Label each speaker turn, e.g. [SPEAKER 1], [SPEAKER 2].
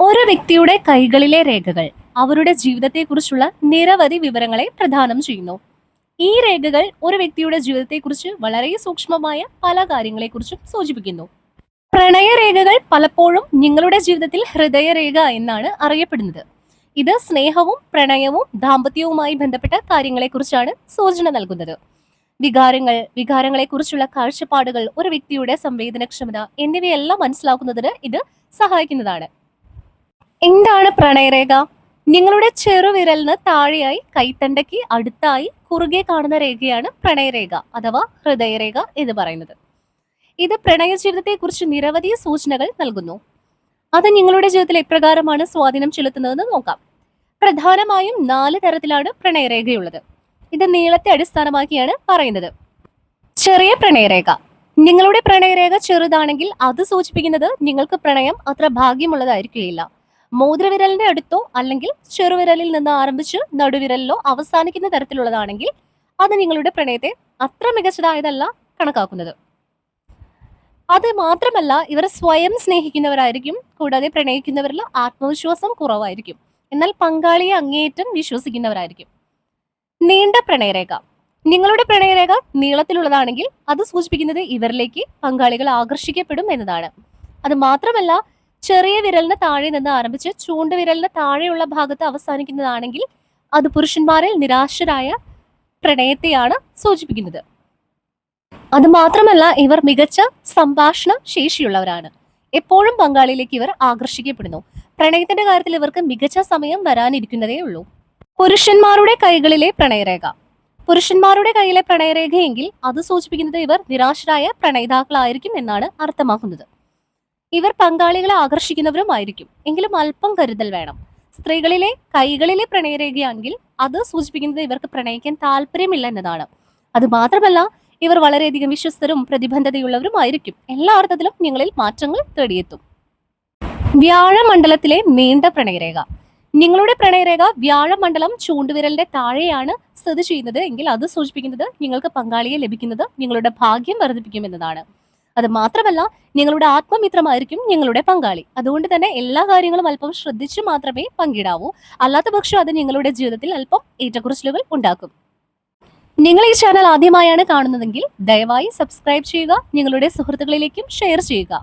[SPEAKER 1] ഒരു വ്യക്തിയുടെ കൈകളിലെ രേഖകൾ അവരുടെ ജീവിതത്തെക്കുറിച്ചുള്ള നിരവധി വിവരങ്ങളെ പ്രദാനം ചെയ്യുന്നു. ഈ രേഖകൾ ഒരു വ്യക്തിയുടെ ജീവിതത്തെക്കുറിച്ച് വളരെ സൂക്ഷ്മമായ പല കാര്യങ്ങളെക്കുറിച്ചും സൂചിപ്പിക്കുന്നു. പ്രണയരേഖകൾ പലപ്പോഴും നിങ്ങളുടെ ജീവിതത്തിൽ ഹൃദയരേഖ എന്നാണ് അറിയപ്പെടുന്നത്. ഇത് സ്നേഹവും പ്രണയവും ദാമ്പത്യവുമായി ബന്ധപ്പെട്ട കാര്യങ്ങളെക്കുറിച്ചാണ് സൂചന നൽകുന്നത്. വികാരങ്ങൾ വികാരങ്ങളെക്കുറിച്ചുള്ള കാഴ്ചപ്പാടുകൾ ഒരു വ്യക്തിയുടെ സംവേദനക്ഷമത എന്നിവയെല്ലാം മനസ്സിലാക്കുന്നതിന് ഇത് സഹായിക്കുന്നതാണ്. എന്താണ് പ്രണയരേഖ? നിങ്ങളുടെ ചെറുവിരലിന് താഴെയായി കൈത്തണ്ടയ്ക്ക് അടുത്തായി കുറുകെ കാണുന്ന രേഖയാണ് പ്രണയരേഖ അഥവാ ഹൃദയരേഖ എന്ന് പറയുന്നത്. ഇത് പ്രണയ ജീവിതത്തെ കുറിച്ച് നിരവധി സൂചനകൾ നൽകുന്നു. അത് നിങ്ങളുടെ ജീവിതത്തിൽ എപ്രകാരമാണ് സ്വാധീനം ചെലുത്തുന്നതെന്ന് നോക്കാം. പ്രധാനമായും നാല് തരത്തിലാണ് പ്രണയരേഖയുള്ളത്. ഇത് നീളത്തെ അടിസ്ഥാനമാക്കിയാണ് പറയുന്നത്. ചെറിയ പ്രണയരേഖ. നിങ്ങളുടെ പ്രണയരേഖ ചെറുതാണെങ്കിൽ അത് സൂചിപ്പിക്കുന്നത് നിങ്ങൾക്ക് പ്രണയം അത്ര ഭാഗ്യമുള്ളതായിരിക്കുകയില്ല. മോതിരവിരലിന്റെ അടുത്തോ അല്ലെങ്കിൽ ചെറുവിരലിൽ നിന്ന് ആരംഭിച്ച് നടുവിരലിലോ അവസാനിക്കുന്ന തരത്തിലുള്ളതാണെങ്കിൽ അത് നിങ്ങളുടെ പ്രണയത്തെ അത്ര മികച്ചതായതല്ല കണക്കാക്കുന്നത്. അത് മാത്രമല്ല ഇവർ സ്വയം സ്നേഹിക്കുന്നവരായിരിക്കും കൂടാതെ പ്രണയിക്കുന്നവരിൽ ആത്മവിശ്വാസം കുറവായിരിക്കും. എന്നാൽ പങ്കാളിയെ അങ്ങേയറ്റം വിശ്വസിക്കുന്നവരായിരിക്കും. നീണ്ട പ്രണയരേഖ. നിങ്ങളുടെ പ്രണയരേഖ നീളത്തിലുള്ളതാണെങ്കിൽ അത് സൂചിപ്പിക്കുന്നത് ഇവരിലേക്ക് പങ്കാളികൾ ആകർഷിക്കപ്പെടും എന്നതാണ്. അത് മാത്രമല്ല ചെറിയ വിരലിന് താഴെ നിന്ന് ആരംഭിച്ച് ചൂണ്ടുവിരലിന് താഴെയുള്ള ഭാഗത്ത് അവസാനിക്കുന്നതാണെങ്കിൽ അത് പുരുഷന്മാരിൽ നിരാശരായ പ്രണയത്തെയാണ് സൂചിപ്പിക്കുന്നത്. അത് മാത്രമല്ല ഇവർ മികച്ച സംഭാഷണ ശേഷിയുള്ളവരാണ്. എപ്പോഴും പങ്കാളിയിലേക്ക് ഇവർ ആകർഷിക്കപ്പെടുന്നു. പ്രണയത്തിന്റെ കാര്യത്തിൽ ഇവർക്ക് മികച്ച സമയം വരാനിരിക്കുന്നതേ ഉള്ളൂ. പുരുഷന്മാരുടെ കൈകളിലെ പ്രണയരേഖ. പുരുഷന്മാരുടെ കയ്യിലെ പ്രണയരേഖയെങ്കിൽ അത് സൂചിപ്പിക്കുന്നത് ഇവർ നിരാശരായ പ്രണയിതാക്കളായിരിക്കും എന്നാണ് അർത്ഥമാക്കുന്നത്. ഇവർ പങ്കാളികളെ ആകർഷിക്കുന്നവരുമായിരിക്കും. എങ്കിലും അല്പം കരുതൽ വേണം. സ്ത്രീകളിലെ കൈകളിലെ പ്രണയരേഖയാണെങ്കിൽ അത് സൂചിപ്പിക്കുന്നത് ഇവർക്ക് പ്രണയിക്കാൻ താല്പര്യമില്ല എന്നതാണ്. അത് മാത്രമല്ല ഇവർ വളരെയധികം വിശ്വസ്തരും പ്രതിബന്ധതയുള്ളവരുമായിരിക്കും. എല്ലാ അർത്ഥത്തിലും നിങ്ങളിൽ മാറ്റങ്ങൾ തേടിയെത്തും. വ്യാഴമണ്ഡലത്തിലെ നീണ്ട പ്രണയരേഖ. നിങ്ങളുടെ പ്രണയരേഖ വ്യാഴമണ്ഡലം ചൂണ്ടുവിരലിന്റെ താഴെയാണ് സ്ഥിതി ചെയ്യുന്നത്. എങ്കിൽ അത് സൂചിപ്പിക്കുന്നത് നിങ്ങൾക്ക് പങ്കാളിയെ ലഭിക്കുന്നത് നിങ്ങളുടെ ഭാഗ്യം വർദ്ധിപ്പിക്കുമെന്നതാണ് അത് മാത്രമല്ല നിങ്ങളുടെ ആത്മമിത്രമായിരിക്കും നിങ്ങളുടെ പങ്കാളി. അതുകൊണ്ട് തന്നെ എല്ലാ കാര്യങ്ങളും അല്പം ശ്രദ്ധിച്ചു മാത്രമേ പങ്കിടാവൂ. അല്ലാത്ത പക്ഷം അത് നിങ്ങളുടെ ജീവിതത്തിൽ അല്പം ഏറ്റക്കുറച്ചിലുകൾ ഉണ്ടാക്കും. നിങ്ങൾ ഈ ചാനൽ ആദ്യമായാണ് കാണുന്നതെങ്കിൽ ദയവായി സബ്സ്ക്രൈബ് ചെയ്യുക നിങ്ങളുടെ സുഹൃത്തുക്കളിലേക്കും ഷെയർ ചെയ്യുക.